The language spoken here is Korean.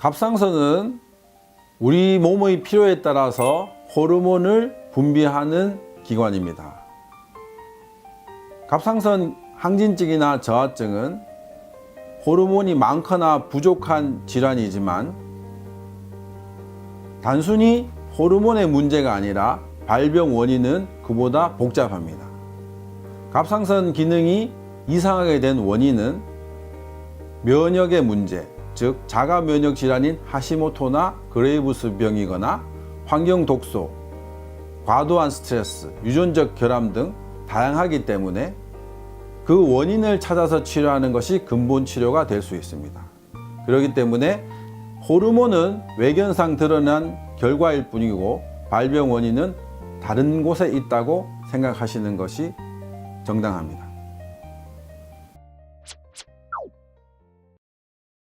갑상선은 우리 몸의 필요에 따라서 호르몬을 분비하는 기관입니다. 갑상선 항진증이나 저하증은 호르몬이 많거나 부족한 질환이지만 단순히 호르몬의 문제가 아니라 발병 원인은 그보다 복잡합니다. 갑상선 기능이 이상하게 된 원인은 면역의 문제, 즉 자가 면역 질환인 하시모토나 그레이브스 병이거나 환경 독소, 과도한 스트레스, 유전적 결함 등 다양하기 때문에 그 원인을 찾아서 치료하는 것이 근본 치료가 될 수 있습니다. 그렇기 때문에 호르몬은 외견상 드러난 결과일 뿐이고 발병 원인은 다른 곳에 있다고 생각하시는 것이 정당합니다.